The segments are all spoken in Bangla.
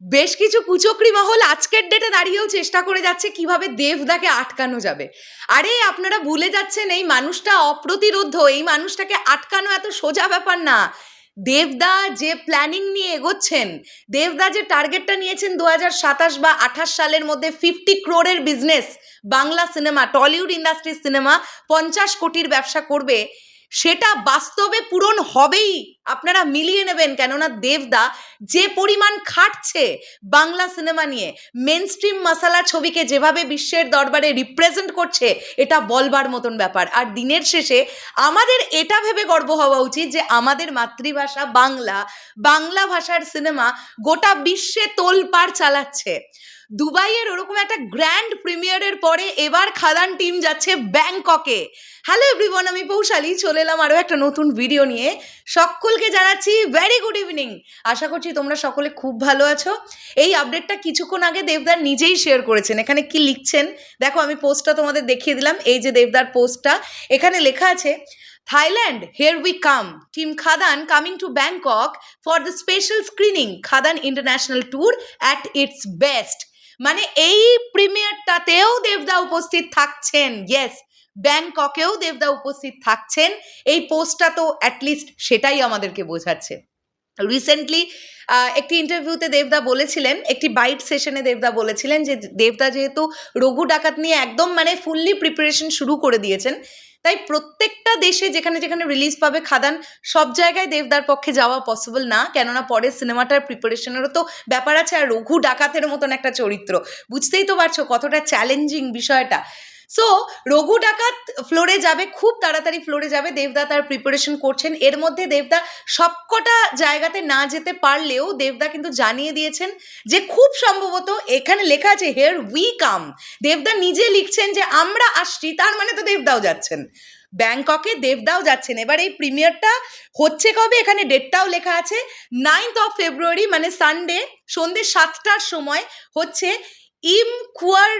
বেশ কিছু কুচক্রি মহল আজকের ডেটে দাঁড়িয়েও চেষ্টা করে যাচ্ছে কীভাবে দেবদাকে আটকানো যাবে। আরে, আপনারা ভুলে যাচ্ছেন, এই মানুষটা অপ্রতিরোধ্য এই মানুষটাকে আটকানো এত সোজা ব্যাপার না। দেবদা যে প্ল্যানিং নিয়ে এগোচ্ছেন, দেবদা যে টার্গেটটা নিয়েছেন দু সাতাশ বা আঠাশ সালের মধ্যে ফিফটি ক্রোরের বিজনেস বাংলা সিনেমা টলিউড ইন্ডাস্ট্রির সিনেমা পঞ্চাশ কোটির ব্যবসা করবে সেটা বাস্তবে পূরণ হবেই। আপনারা মিলিয়ে নেবেন কেননা দেবদা যে পরিমাণ খাটছে বাংলা সিনেমা নিয়ে মেন স্ট্রিম মশালা ছবিকে যেভাবে বিশ্বের দরবারে রিপ্রেজেন্ট করছে, এটা বলবার মতন ব্যাপার। আর দিনের শেষে আমাদের এটা ভেবে গর্ব হওয়া উচিত যে আমাদের মাতৃভাষা বাংলা বাংলা ভাষার সিনেমা গোটা বিশ্বে তোলপাড় চালাচ্ছে। দুবাইয়ের ওরকম একটা গ্র্যান্ড প্রিমিয়ারের পরে এবার খাদান টিম যাচ্ছে ব্যাংককে। হ্যালো এভরিওয়ান আমি পৌশালী, চলে এলাম আরও একটা নতুন ভিডিও নিয়ে। সকলকে জানাচ্ছি ভেরি গুড ইভিনিং আশা করছি তোমরা সকলে খুব ভালো আছো। এই আপডেটটা কিছুক্ষণ আগে দেবদার নিজেই শেয়ার করেছেন। এখানে কি লিখছেন? দেখো, আমি পোস্টটা তোমাদের দেখিয়ে দিলাম। এই যে দেবদার পোস্টটা এখানে লেখা আছে Thailand here we come team Khadaan coming to Bangkok for the special screening Khadaan international tour at its best মানে এই প্রিমিয়ারটাতেও দেবদা উপস্থিত থাকছেন ইয়েস ব্যাংককেও দেবদা উপস্থিত থাকছেন। এই পোস্টটা তো অ্যাটলিস্ট সেটাই আমাদেরকে বোঝাচ্ছে। রিসেন্টলি একটি ইন্টারভিউতে দেবদা বলেছিলেন, একটি বাইট সেশনে দেবদা বলেছিলেন যে, দেবদা যেহেতু রঘু ডাকাত নিয়ে একদম মানে ফুললি প্রিপারেশন শুরু করে দিয়েছেন তাই প্রত্যেকটা দেশে যেখানে যেখানে রিলিজ পাবে খাদান, সব জায়গায় দেবদার পক্ষে যাওয়া পসিবল না। কেননা পরে সিনেমাটার প্রিপারেশনেরও তো ব্যাপার আছে। আর রঘু ডাকাতের মতন একটা চরিত্র। বুঝতেই তো পারছ কতটা চ্যালেঞ্জিং বিষয়টা। সো রঘু ডাকাত ফ্লোরে যাবে, খুব তাড়াতাড়ি ফ্লোরে যাবে। দেবদা তার প্রিপারেশন করছেন। এর মধ্যে দেবদা সবকটা জায়গাতে না যেতে পারলেও দেবদা কিন্তু জানিয়ে দিয়েছেন যে খুব সম্ভবত এখানে লেখা আছে হেয়ার উই কাম দেবদা নিজে লিখছেন যে, আমরা আসছি। তার মানে তো দেবদাও যাচ্ছেন। ব্যাংককে দেবদাও যাচ্ছেন। এবার এই প্রিমিয়ারটা হচ্ছে কবে? এখানে ডেটটাও লেখা আছে। নাইনথ অফ ফেব্রুয়ারি মানে সানডে সন্ধ্যে সাতটার সময় হচ্ছে ইম কুয়ার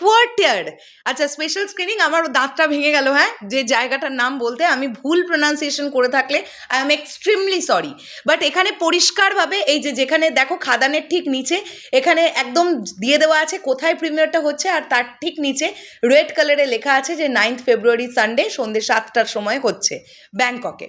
কোয়ার্টার আচ্ছা স্পেশাল স্ক্রিনিং আমার দাঁতটা ভেঙে গেল হ্যাঁ? যে জায়গাটার নাম বলতে আমি ভুল প্রোনাউন্সিয়েশন করে থাকলে I am extremely sorry but এখানে পরিষ্কারভাবে এই যে যেখানে দেখো খাদানের ঠিক নিচে, এখানে একদম দিয়ে দেওয়া আছে কোথায় প্রিমিয়ারটা হচ্ছে, আর তার ঠিক নিচে রেড কালারে লেখা আছে যে নাইন্থ ফেব্রুয়ারি সানডে সন্ধ্যে সাতটার সময় হচ্ছে ব্যাংককে।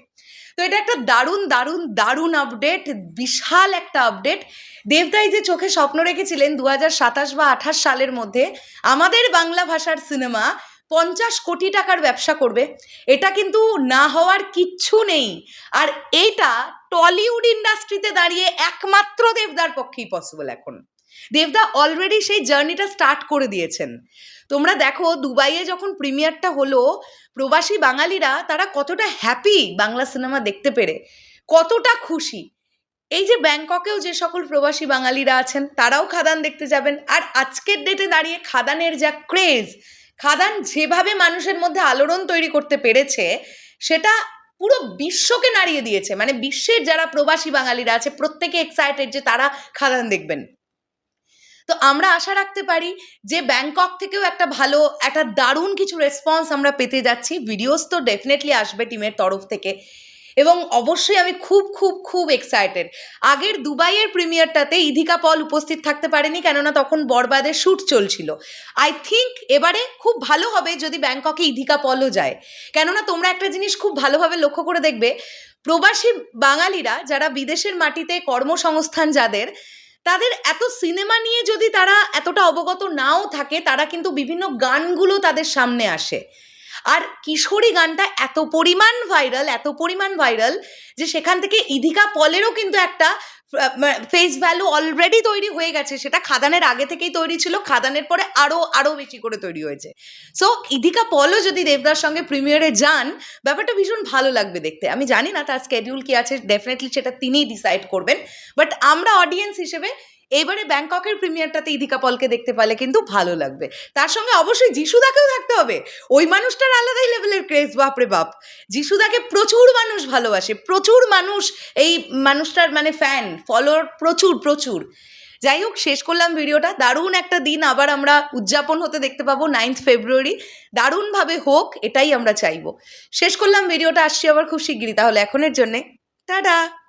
তো এটা একটা দারুণ দারুণ দারুণ আপডেট বিশাল একটা আপডেট দেবদাই যে চোখে স্বপ্ন রেখেছিলেন দু সাতাশ বা আঠাশ সালের মধ্যে, আমাদের বাংলা ভাষার সিনেমা পঞ্চাশ কোটি টাকার ব্যবসা করবে। এটা কিন্তু না হওয়ার কিচ্ছু নেই। আর এইটা টলিউড ইন্ডাস্ট্রিতে দাঁড়িয়ে একমাত্র দেবদার পক্ষেই পসিবল এখন। দেবদা অলরেডি সেই জার্নিটা স্টার্ট করে দিয়েছেন। তোমরা দেখো দুবাইয়ে যখন প্রিমিয়ারটা হলো, প্রবাসী বাঙালিরা তারা কতটা হ্যাপি বাংলা সিনেমা দেখতে পেরে, কতটা খুশি। এই যে ব্যাংককেও যে সকল প্রবাসী বাঙালিরা আছেন, তারাও খাদান দেখতে যাবেন। আর আজকের ডেটে দাঁড়িয়ে খাদানের যা ক্রেজ খাদান যেভাবে মানুষের মধ্যে আলোড়ন তৈরি করতে পেরেছে, সেটা পুরো বিশ্বকে নাড়িয়ে দিয়েছে। মানে বিশ্বের যারা প্রবাসী বাঙালিরা আছে, প্রত্যেকে এক্সাইটেড যে তারা খাদান দেখবেন। তো আমরা আশা রাখতে পারি যে ব্যাংকক থেকেও একটা ভালো, একটা দারুণ কিছু রেসপন্স আমরা পেতে যাচ্ছি। ভিডিওস তো ডেফিনেটলি আসবে টিমের তরফ থেকে। এবং অবশ্যই আমি খুব খুব খুব এক্সাইটেড আগের দুবাইয়ের প্রিমিয়ারটাতে ইধিকা পল উপস্থিত থাকতে পারেনি, কেননা তখন বরবাদের শ্যুট চলছিল। আই থিঙ্ক এবারে খুব ভালো হবে যদি ব্যাংককে ইধিকা পলও যায়। কেননা তোমরা একটা জিনিস খুব ভালোভাবে লক্ষ্য করে দেখবে, প্রবাসী বাঙালিরা যারা বিদেশের মাটিতে কর্মসংস্থান যাদের তাদের এত সিনেমা নিয়ে যদি তারা এতটা অবগত নাও থাকে, তারা কিন্তু বিভিন্ন গানগুলো তাদের সামনে আসে। আর কিশোরী গানটা এত পরিমাণ ভাইরাল, এত পরিমাণ ভাইরাল যে সেখান থেকে ইধিকা পলেরও কিন্তু একটা ফেস ভ্যালু অলরেডি তৈরি হয়ে গেছে। সেটা খাদানের আগে থেকেই তৈরি ছিল, খাদানের পরে আরও আরও বেশি করে তৈরি হয়েছে। সো ইধিকা পলও যদি দেবদার সঙ্গে প্রিমিয়ারে যান, ব্যাপারটা ভীষণ ভালো লাগবে দেখতে। আমি জানি না তার স্কেডিউল কি আছে ডেফিনেটলি সেটা তিনিই ডিসাইড করবেন। বাট আমরা অডিয়েন্স হিসেবে এবারে ব্যাংককের প্রিমিয়ারটাতে ইদিকা পলকে দেখতে পারলে কিন্তু ভালো লাগবে। তার সঙ্গে অবশ্যই যিশুদাকেও থাকতে হবে। ওই মানুষটার আলাদাই লেভেলের ক্রেজ বাপরে বাপ যিশুদাকে প্রচুর মানুষ ভালোবাসে, প্রচুর মানুষ এই মানুষটার মানে ফ্যান ফলোয়ার প্রচুর প্রচুর। যাই হোক, শেষ করলাম ভিডিওটা। দারুণ একটা দিন আবার আমরা উদযাপন হতে দেখতে পাবো নাইন্থ ফেব্রুয়ারি দারুণভাবে হোক, এটাই আমরা চাইব। শেষ করলাম ভিডিওটা, আসছি আবার খুব শিগগিরই। তাহলে এখনের জন্যে, টাটা!